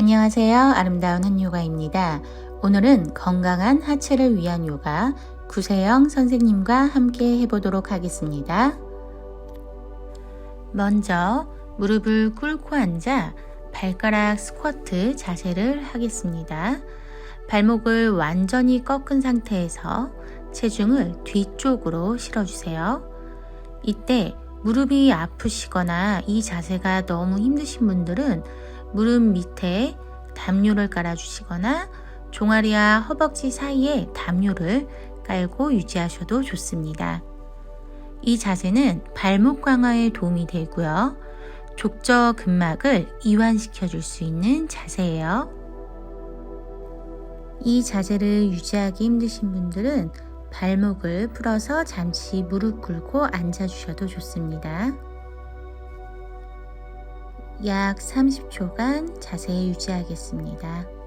안녕하세요. 아름다운 한요가입니다. 오늘은 건강한 하체를 위한 요가 구세영 선생님과 함께 해보도록 하겠습니다. 먼저 무릎을 꿇고 앉아 발가락 스쿼트 자세를 하겠습니다. 발목을 완전히 꺾은 상태에서 체중을 뒤쪽으로 실어주세요. 이때 무릎이 아프시거나 이 자세가 너무 힘드신 분들은 무릎 밑에 담요를 깔아주시거나 종아리와 허벅지 사이에 담요를 깔고 유지하셔도 좋습니다. 이 자세는 발목 강화에 도움이 되고요. 족저 근막을 이완시켜 줄 수 있는 자세예요. 이 자세를 유지하기 힘드신 분들은 발목을 풀어서 잠시 무릎 꿇고 앉아 주셔도 좋습니다. 약 30초간 자세 유지하겠습니다.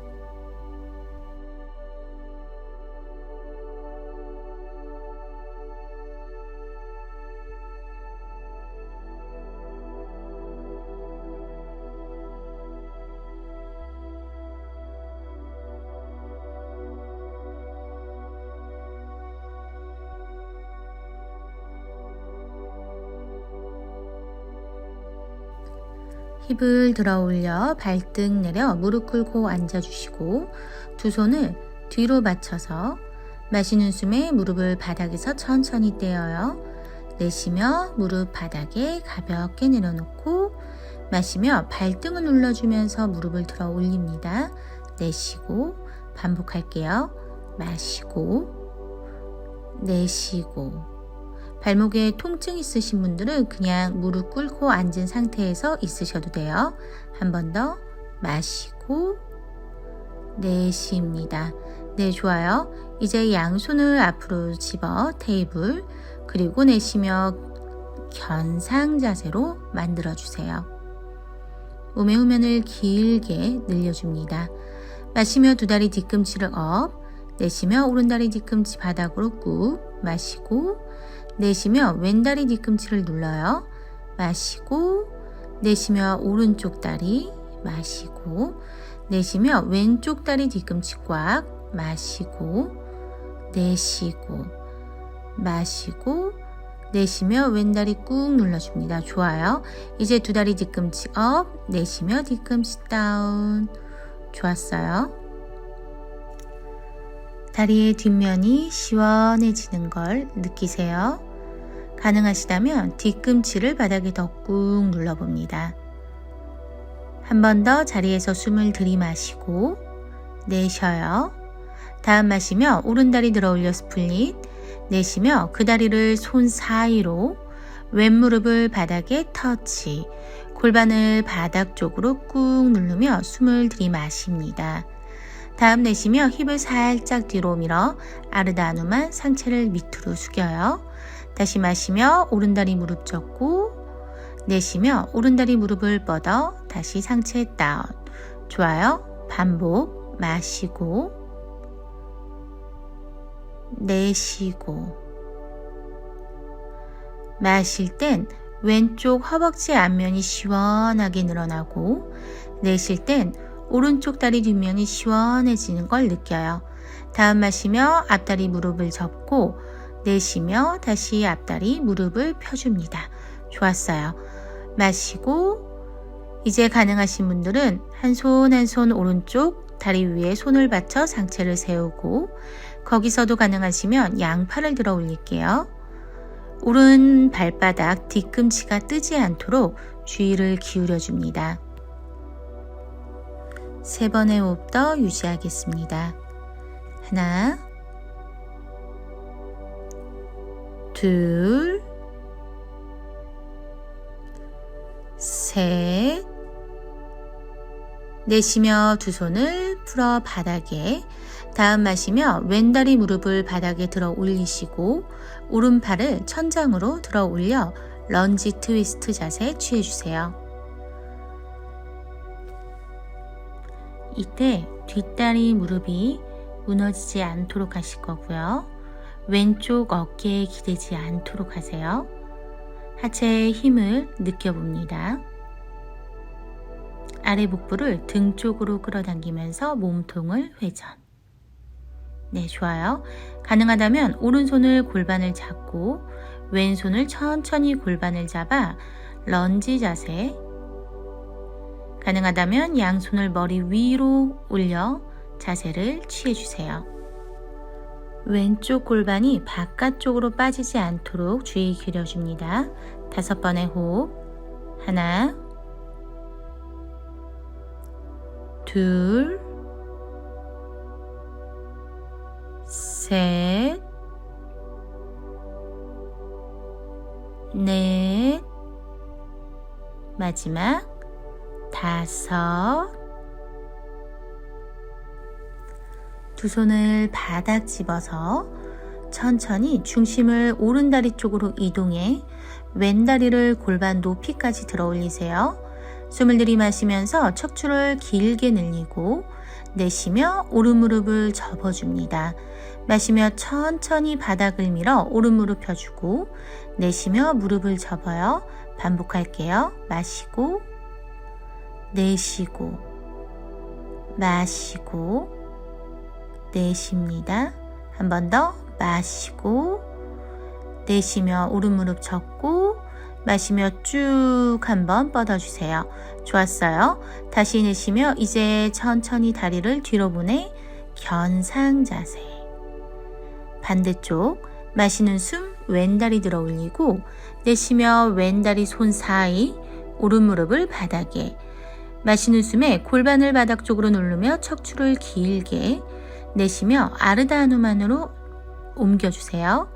힙을 들어 올려 발등 내려 무릎 꿇고 앉아주시고 두 손을 뒤로 받쳐서 마시는 숨에 무릎을 바닥에서 천천히 떼어요. 내쉬며 무릎 바닥에 가볍게 내려놓고 마시며 발등을 눌러주면서 무릎을 들어 올립니다. 내쉬고 반복할게요. 마시고 내쉬고 발목에 통증 있으신 분들은 그냥 무릎 꿇고 앉은 상태에서 있으셔도 돼요. 한 번 더 마시고 내쉽니다. 네, 좋아요. 이제 양손을 앞으로 집어 테이블 그리고 내쉬며 견상 자세로 만들어 주세요. 몸의 후면을 길게 늘려줍니다. 마시며 두 다리 뒤꿈치를 업, 내쉬며 오른 다리 뒤꿈치 바닥으로 꾹 마시고 내쉬며 왼다리 뒤꿈치를 눌러요. 마시고 내쉬며 오른쪽 다리 마시고 내쉬며 왼쪽 다리 뒤꿈치 꽉 마시고 내쉬고 마시고 내쉬며 왼다리 꾹 눌러줍니다. 좋아요. 이제 두 다리 뒤꿈치 업 내쉬며 뒤꿈치 다운 좋았어요. 다리의 뒷면이 시원해지는 걸 느끼세요. 가능하시다면 뒤꿈치를 바닥에 더 꾹 눌러봅니다. 한 번 더 자리에서 숨을 들이마시고 내쉬어요. 다음 마시며 오른다리 들어 올려 스플릿 내쉬며 그 다리를 손 사이로 왼무릎을 바닥에 터치 골반을 바닥 쪽으로 꾹 누르며 숨을 들이마십니다. 다음 내쉬며 힙을 살짝 뒤로 밀어 아르다누만 상체를 밑으로 숙여요. 다시 마시며 오른다리 무릎 접고 내쉬며 오른다리 무릎을 뻗어 다시 상체 다운. 좋아요. 반복 마시고 내쉬고 마실 땐 왼쪽 허벅지 앞면이 시원하게 늘어나고 내쉴 땐 오른쪽 다리 뒷면이 시원해지는 걸 느껴요. 다음 마시며 앞다리 무릎을 접고 내쉬며 다시 앞다리 무릎을 펴줍니다. 좋았어요. 마시고 이제 가능하신 분들은 한 손 한 손 오른쪽 다리 위에 손을 받쳐 상체를 세우고 거기서도 가능하시면 양팔을 들어 올릴게요. 오른 발바닥 뒤꿈치가 뜨지 않도록 주의를 기울여 줍니다. 세 번의 호흡 더 유지하겠습니다. 하나, 둘, 셋, 내쉬며 두 손을 풀어 바닥에 다음 마시며 왼다리 무릎을 바닥에 들어 올리시고 오른팔을 천장으로 들어 올려 런지 트위스트 자세 취해주세요. 이때 뒷다리 무릎이 무너지지 않도록 하실 거고요. 왼쪽 어깨에 기대지 않도록 하세요. 하체의 힘을 느껴봅니다. 아래 복부를 등 쪽으로 끌어당기면서 몸통을 회전. 네, 좋아요. 가능하다면 오른손을 골반을 잡고 왼손을 천천히 골반을 잡아 런지 자세. 가능하다면 양손을 머리 위로 올려 자세를 취해주세요. 왼쪽 골반이 바깥쪽으로 빠지지 않도록 주의 기울여줍니다. 다섯 번의 호흡. 하나, 둘, 셋, 넷, 마지막 다섯. 두 손을 바닥 집어서 천천히 중심을 오른 다리 쪽으로 이동해 왼 다리를 골반 높이까지 들어 올리세요. 숨을 들이마시면서 척추를 길게 늘리고 내쉬며 오른 무릎을 접어줍니다. 마시며 천천히 바닥을 밀어 오른 무릎 펴주고 내쉬며 무릎을 접어요. 반복할게요. 마시고 내쉬고 마시고 내쉽니다. 한 번 더 마시고 내쉬며 오른 무릎 접고 마시며 쭉 한번 뻗어주세요. 좋았어요. 다시 내쉬며 이제 천천히 다리를 뒤로 보내 견상 자세. 반대쪽 마시는 숨 왼다리 들어 올리고 내쉬며 왼다리 손 사이 오른 무릎을 바닥에 마시는 숨에 골반을 바닥 쪽으로 누르며 척추를 길게 내쉬며 아르다누만으로 옮겨주세요.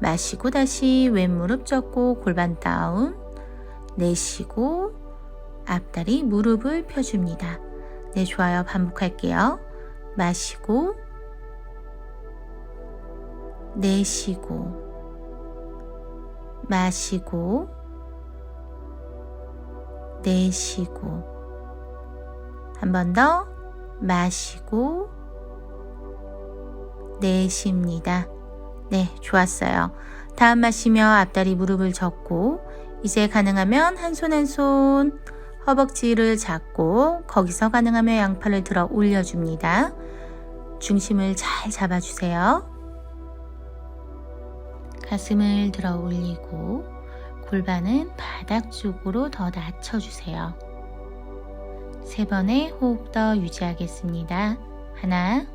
마시고 다시 왼무릎 접고 골반 다운 내쉬고 앞다리 무릎을 펴줍니다. 네, 좋아요. 반복할게요. 마시고 내쉬고 마시고 내쉬고 한 번 더 마시고 내쉽니다. 네, 좋았어요. 다음 마시며 앞다리 무릎을 접고 이제 가능하면 한 손 한 손 허벅지를 잡고 거기서 가능하면 양팔을 들어 올려줍니다. 중심을 잘 잡아주세요. 가슴을 들어 올리고 골반은 바닥 쪽으로 더 낮춰주세요. 세 번의 호흡 더 유지하겠습니다. 하나,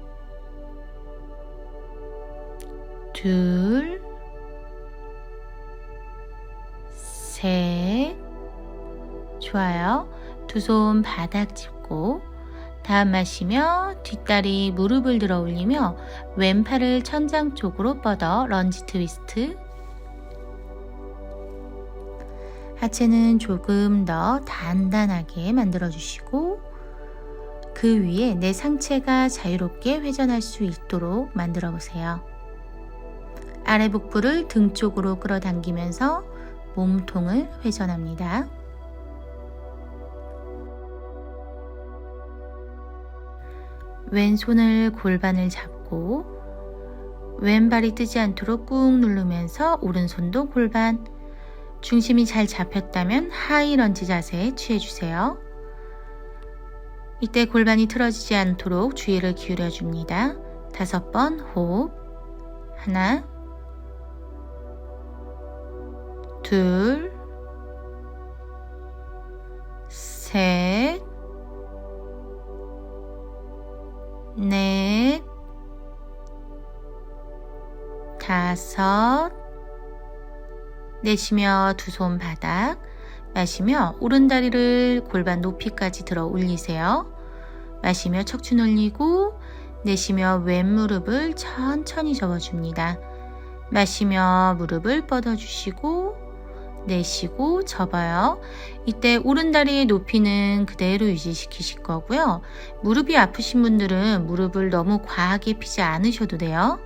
둘, 셋. 좋아요. 두 손 바닥 짚고 다음 마시며 뒷다리 무릎을 들어 올리며 왼팔을 천장 쪽으로 뻗어 런지 트위스트. 하체는 조금 더 단단하게 만들어 주시고 그 위에 내 상체가 자유롭게 회전할 수 있도록 만들어 보세요. 아래 복부를 등 쪽으로 끌어당기면서 몸통을 회전합니다. 왼손을 골반을 잡고 왼발이 뜨지 않도록 꾹 누르면서 오른손도 골반 중심이 잘 잡혔다면 하이 런지 자세에 취해주세요. 이때 골반이 틀어지지 않도록 주의를 기울여 줍니다. 다섯 번 호흡 하나 둘, 셋, 넷, 다섯, 내쉬며 두 손 바닥, 마시며 오른 다리를 골반 높이까지 들어 올리세요. 마시며 척추 늘리고 내쉬며 왼 무릎을 천천히 접어줍니다. 마시며 무릎을 뻗어주시고 내쉬고 접어요. 이때 오른다리의 높이는 그대로 유지시키실 거고요. 무릎이 아프신 분들은 무릎을 너무 과하게 피지 않으셔도 돼요.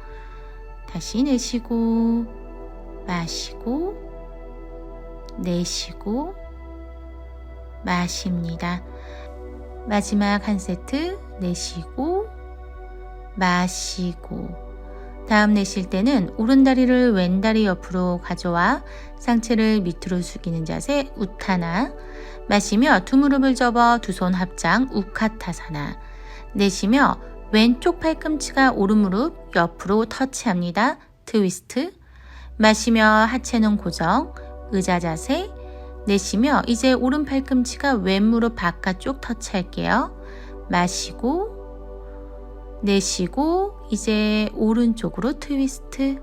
다시 내쉬고 마시고 내쉬고 마십니다. 마지막 한 세트 내쉬고 마시고 다음 내쉴 때는 오른다리를 왼다리 옆으로 가져와 상체를 밑으로 숙이는 자세 우타나 마시며 두 무릎을 접어 두 손 합장 우카타사나 내쉬며 왼쪽 팔꿈치가 오른 무릎 옆으로 터치합니다. 트위스트 마시며 하체는 고정 의자 자세 내쉬며 이제 오른 팔꿈치가 왼 무릎 바깥쪽 터치할게요. 마시고 내쉬고 이제 오른쪽으로 트위스트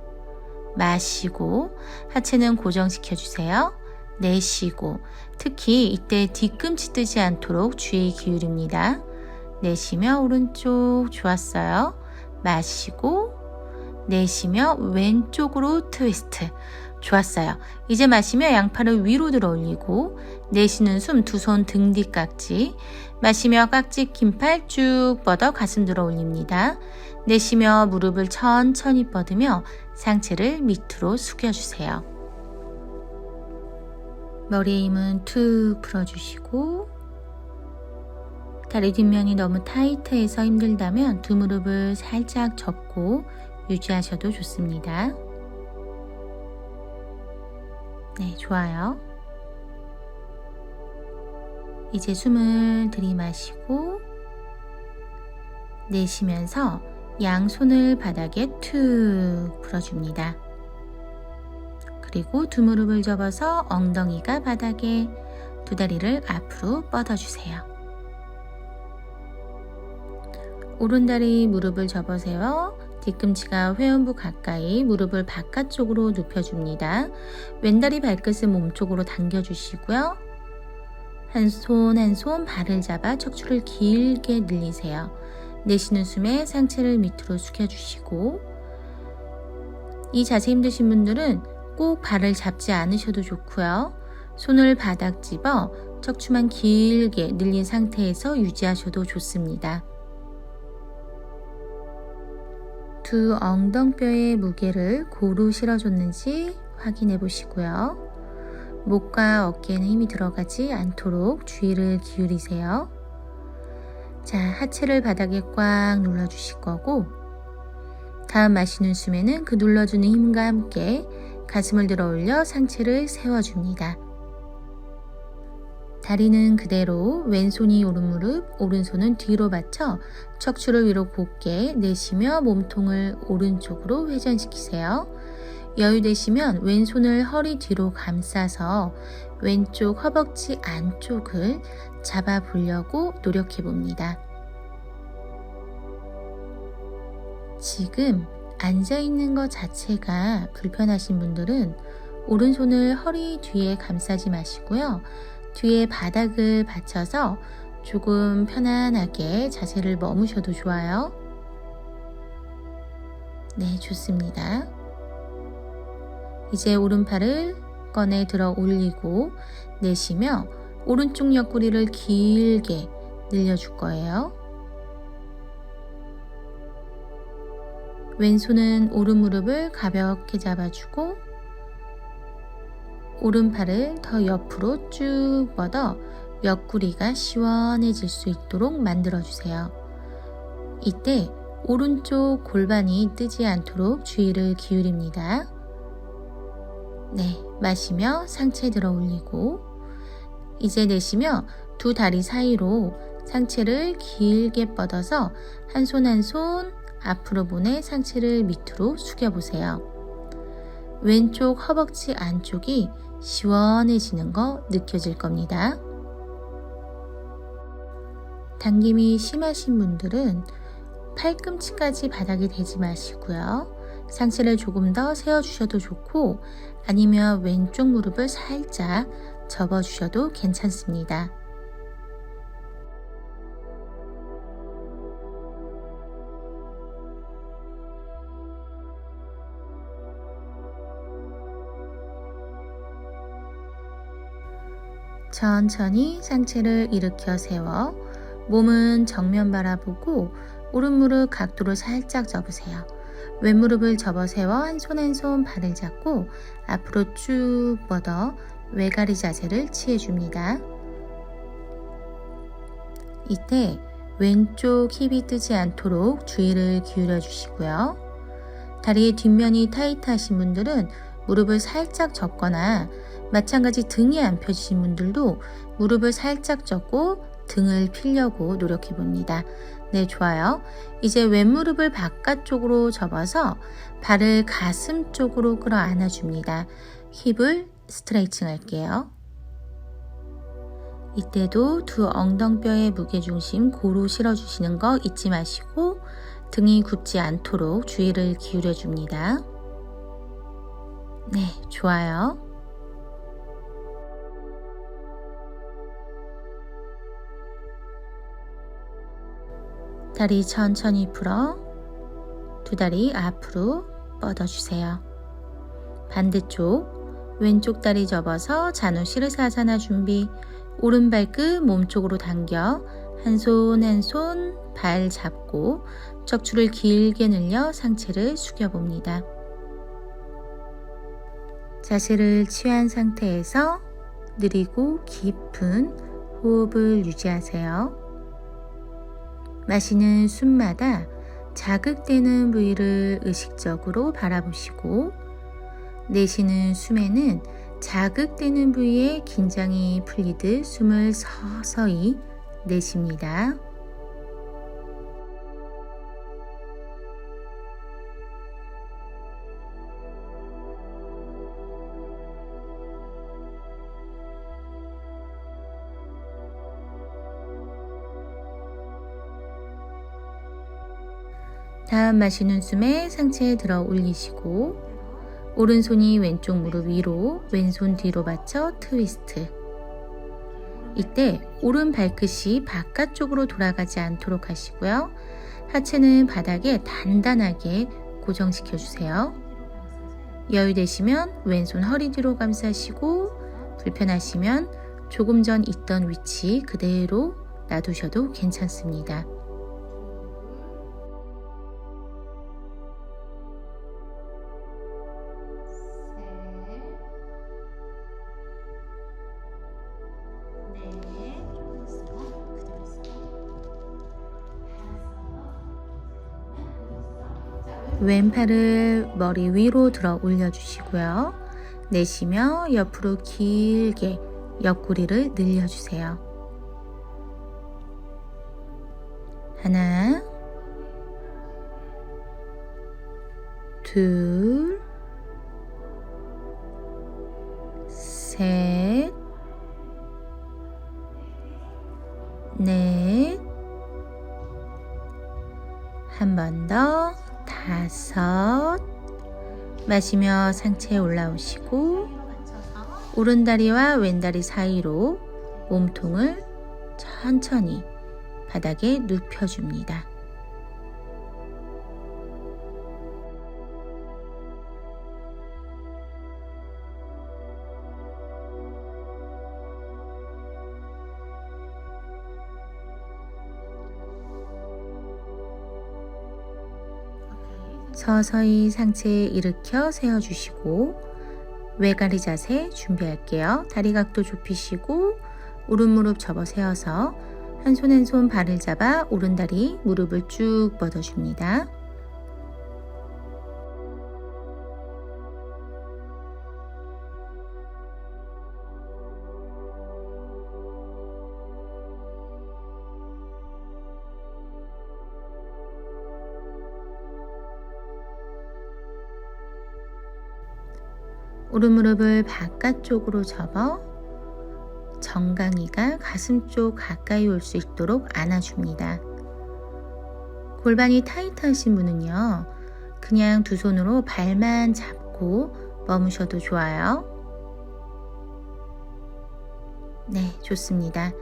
마시고 하체는 고정시켜 주세요. 내쉬고 특히 이때 뒤꿈치 뜨지 않도록 주의 기울입니다. 내쉬며 오른쪽 좋았어요. 마시고 내쉬며 왼쪽으로 트위스트 좋았어요. 이제 마시며 양팔을 위로 들어 올리고 내쉬는 숨 두 손 등 뒤 깍지 마시며 깍지 긴 팔 쭉 뻗어 가슴 들어 올립니다. 내쉬며 무릎을 천천히 뻗으며 상체를 밑으로 숙여주세요. 머리의 힘은 툭 풀어주시고 다리 뒷면이 너무 타이트해서 힘들다면 두 무릎을 살짝 접고 유지하셔도 좋습니다. 네, 좋아요. 이제 숨을 들이마시고 내쉬면서 양손을 바닥에 툭 풀어줍니다. 그리고 두 무릎을 접어서 엉덩이가 바닥에 두 다리를 앞으로 뻗어주세요. 오른다리 무릎을 접어 세워 뒤꿈치가 회원부 가까이 무릎을 바깥쪽으로 눕혀줍니다. 왼다리 발끝을 몸쪽으로 당겨주시고요. 한 손 한 손 발을 잡아 척추를 길게 늘리세요. 내쉬는 숨에 상체를 밑으로 숙여주시고 이 자세 힘드신 분들은 꼭 발을 잡지 않으셔도 좋고요. 손을 바닥 집어 척추만 길게 늘린 상태에서 유지하셔도 좋습니다. 두 엉덩뼈의 무게를 고루 실어줬는지 확인해 보시고요. 목과 어깨에는 힘이 들어가지 않도록 주의를 기울이세요. 자, 하체를 바닥에 꽉 눌러주실 거고, 다음 마시는 숨에는 그 눌러주는 힘과 함께 가슴을 들어 올려 상체를 세워줍니다. 다리는 그대로 왼손이 오른 무릎, 오른손은 뒤로 받쳐 척추를 위로 곧게 내쉬며 몸통을 오른쪽으로 회전시키세요. 여유 되시면 왼손을 허리 뒤로 감싸서 왼쪽 허벅지 안쪽을 잡아 보려고 노력해 봅니다. 지금 앉아 있는 것 자체가 불편하신 분들은 오른손을 허리 뒤에 감싸지 마시고요. 뒤에 바닥을 받쳐서 조금 편안하게 자세를 머무셔도 좋아요. 네, 좋습니다. 이제 오른팔을 꺼내 들어 올리고 내쉬며 오른쪽 옆구리를 길게 늘려줄 거예요. 왼손은 오른 무릎을 가볍게 잡아주고 오른팔을 더 옆으로 쭉 뻗어 옆구리가 시원해질 수 있도록 만들어주세요. 이때 오른쪽 골반이 뜨지 않도록 주의를 기울입니다. 네, 마시며 상체 들어 올리고 이제 내쉬며 두 다리 사이로 상체를 길게 뻗어서 한 손 한 손 앞으로 보내 상체를 밑으로 숙여보세요. 왼쪽 허벅지 안쪽이 시원해지는 거 느껴질 겁니다. 당김이 심하신 분들은 팔꿈치까지 바닥에 대지 마시고요. 상체를 조금 더 세워주셔도 좋고 아니면 왼쪽 무릎을 살짝 접어주셔도 괜찮습니다. 천천히 상체를 일으켜 세워 몸은 정면 바라보고 오른 무릎 각도로 살짝 접으세요. 왼 무릎을 접어 세워 한 손 한 손 발을 잡고 앞으로 쭉 뻗어 외가리 자세를 취해줍니다. 이때 왼쪽 힙이 뜨지 않도록 주의를 기울여 주시고요. 다리의 뒷면이 타이트하신 분들은 무릎을 살짝 접거나 마찬가지 등이 안 펴지신 분들도 무릎을 살짝 접고 등을 피려고 노력해 봅니다. 네, 좋아요. 이제 왼무릎을 바깥쪽으로 접어서 발을 가슴 쪽으로 끌어 안아 줍니다. 힙을 스트레이칭 할게요. 이때도 두 엉덩뼈의 무게중심 고루 실어주시는 거 잊지 마시고 등이 굽지 않도록 주의를 기울여 줍니다. 네, 좋아요. 다리 천천히 풀어 두 다리 앞으로 뻗어주세요. 반대쪽 왼쪽 다리 접어서 잔우 시르사사나 준비 오른 발끝 몸쪽으로 당겨 한 손 한 손 발 잡고 척추를 길게 늘려 상체를 숙여봅니다. 자세를 취한 상태에서 느리고 깊은 호흡을 유지하세요. 마시는 숨마다 자극되는 부위를 의식적으로 바라보시고 내쉬는 숨에는 자극되는 부위에 긴장이 풀리듯 숨을 서서히 내쉽니다. 다음 마시는 숨에 상체에 들어 올리시고 오른손이 왼쪽 무릎 위로 왼손 뒤로 받쳐 트위스트 이때 오른 발끝이 바깥쪽으로 돌아가지 않도록 하시고요. 하체는 바닥에 단단하게 고정시켜 주세요. 여유 되시면 왼손 허리 뒤로 감싸시고 불편하시면 조금 전 있던 위치 그대로 놔두셔도 괜찮습니다. 왼팔을 머리 위로 들어 올려주시고요. 내쉬며 옆으로 길게 옆구리를 늘려주세요. 하나, 둘, 마시며 상체에 올라오시고 오른다리와 왼다리 사이로 몸통을 천천히 바닥에 눕혀줍니다. 서서히 상체 일으켜 세워주시고 외가리 자세 준비할게요. 다리 각도 좁히시고 오른 무릎 접어 세워서 한 손 한 손 발을 잡아 오른 다리 무릎을 쭉 뻗어줍니다. 오른무릎을 바깥쪽으로 접어 정강이가 가슴 쪽 가까이 올 수 있도록 안아줍니다. 골반이 타이트하신 분은요, 그냥 두 손으로 발만 잡고 머무셔도 좋아요. 네, 좋습니다.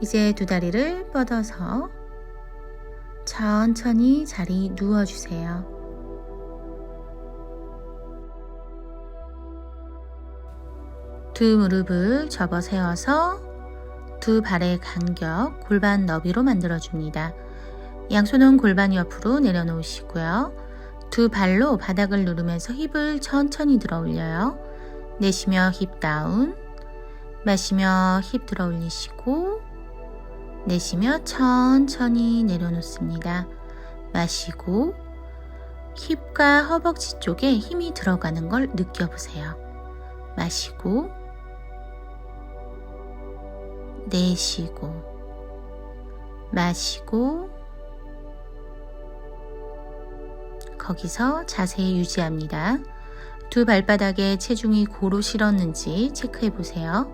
이제 두 다리를 뻗어서 천천히 자리 누워주세요. 두 무릎을 접어 세워서 두 발의 간격 골반 너비로 만들어 줍니다. 양손은 골반 옆으로 내려놓으시고요. 두 발로 바닥을 누르면서 힙을 천천히 들어 올려요. 내쉬며 힙 다운, 마시며 힙 들어 올리시고, 내쉬며 천천히 내려놓습니다. 마시고, 힙과 허벅지 쪽에 힘이 들어가는 걸 느껴보세요. 마시고, 내쉬고, 마시고, 거기서 자세 유지합니다. 두 발바닥에 체중이 고루 실었는지 체크해 보세요.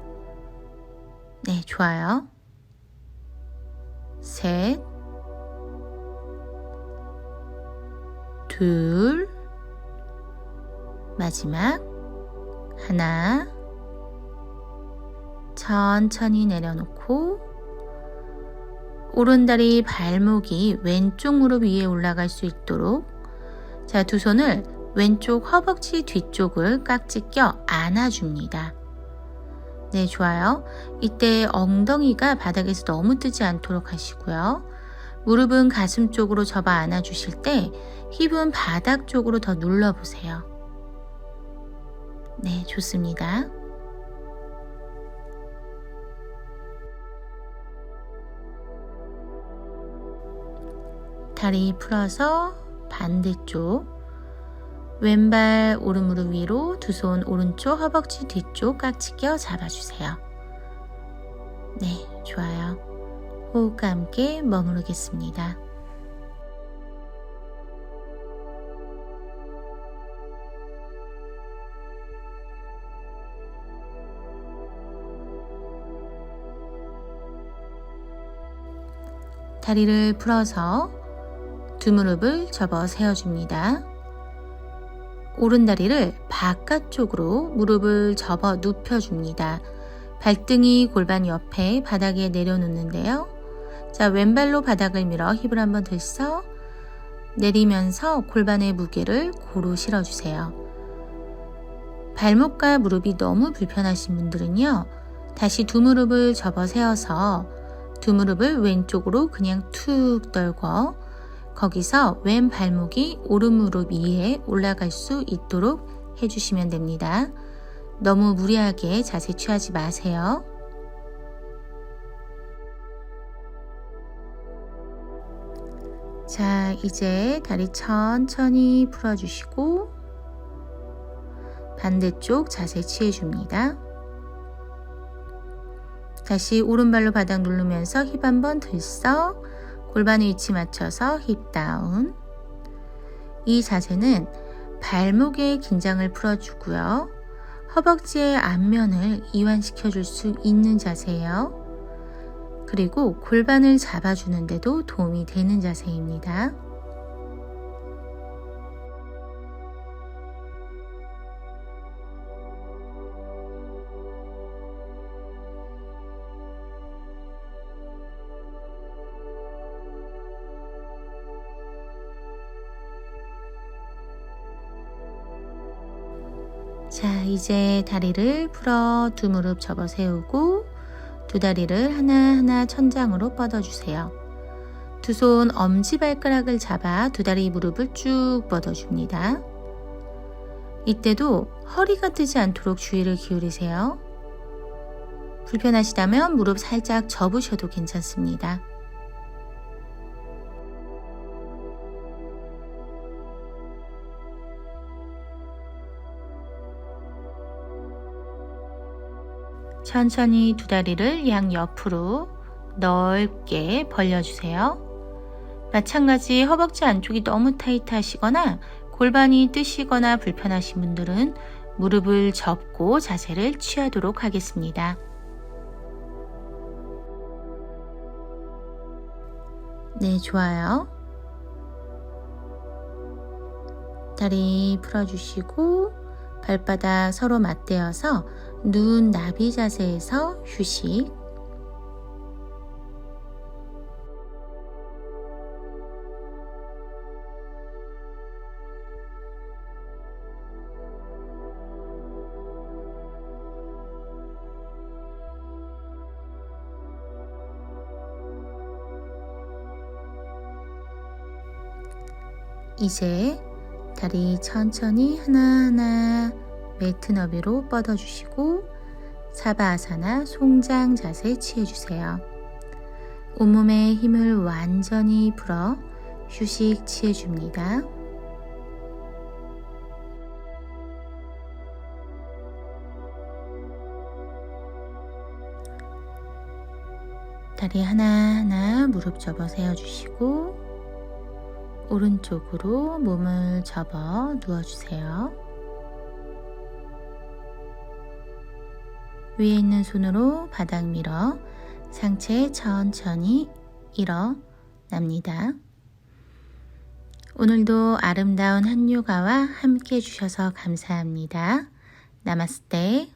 네, 좋아요. 셋, 둘, 마지막 하나, 천천히 내려놓고 오른다리 발목이 왼쪽 무릎 위에 올라갈 수 있도록 자, 두 손을 왼쪽 허벅지 뒤쪽을 깍지 껴 안아줍니다. 네, 좋아요. 이때 엉덩이가 바닥에서 너무 뜨지 않도록 하시고요. 무릎은 가슴 쪽으로 접어 안아주실 때 힙은 바닥 쪽으로 더 눌러보세요. 네, 좋습니다. 다리 풀어서 반대쪽 왼발 오른무릎 위로 두 손 오른쪽 허벅지 뒤쪽 깍지 껴 잡아주세요. 네, 좋아요. 호흡과 함께 머무르겠습니다. 다리를 풀어서 두 무릎을 접어 세워줍니다. 오른 다리를 바깥쪽으로 무릎을 접어 눕혀줍니다. 발등이 골반 옆에 바닥에 내려놓는데요. 자, 왼발로 바닥을 밀어 힙을 한번 들썩 내리면서 골반의 무게를 고루 실어주세요. 발목과 무릎이 너무 불편하신 분들은요, 다시 두 무릎을 접어 세워서 두 무릎을 왼쪽으로 그냥 툭 떨궈 거기서 왼 발목이 오른 무릎 위에 올라갈 수 있도록 해주시면 됩니다. 너무 무리하게 자세 취하지 마세요. 자, 이제 다리 천천히 풀어주시고 반대쪽 자세 취해줍니다. 다시 오른발로 바닥 누르면서 힙 한번 들썩 골반 위치 맞춰서 힙 다운. 이 자세는 발목의 긴장을 풀어주고요. 허벅지의 앞면을 이완시켜 줄 수 있는 자세예요. 그리고 골반을 잡아주는데도 도움이 되는 자세입니다. 자, 이제 다리를 풀어 두 무릎 접어 세우고 두 다리를 하나하나 천장으로 뻗어주세요. 두 손 엄지발가락을 잡아 두 다리 무릎을 쭉 뻗어줍니다. 이때도 허리가 뜨지 않도록 주의를 기울이세요. 불편하시다면 무릎 살짝 접으셔도 괜찮습니다. 천천히 두 다리를 양 옆으로 넓게 벌려주세요. 마찬가지 허벅지 안쪽이 너무 타이트하시거나 골반이 뜨시거나 불편하신 분들은 무릎을 접고 자세를 취하도록 하겠습니다. 네, 좋아요. 다리 풀어주시고 발바닥 서로 맞대어서 눈 나비 자세에서 휴식. 이제 다리 천천히 하나하나 매트 너비로 뻗어주시고 사바아사나 송장 자세 취해주세요. 온몸에 힘을 완전히 풀어 휴식 취해줍니다. 다리 하나하나 무릎 접어 세워주시고 오른쪽으로 몸을 접어 누워주세요. 위에 있는 손으로 바닥 밀어 상체 천천히 일어납니다. 오늘도 아름다운 한요가와 함께 해주셔서 감사합니다. 나마스테.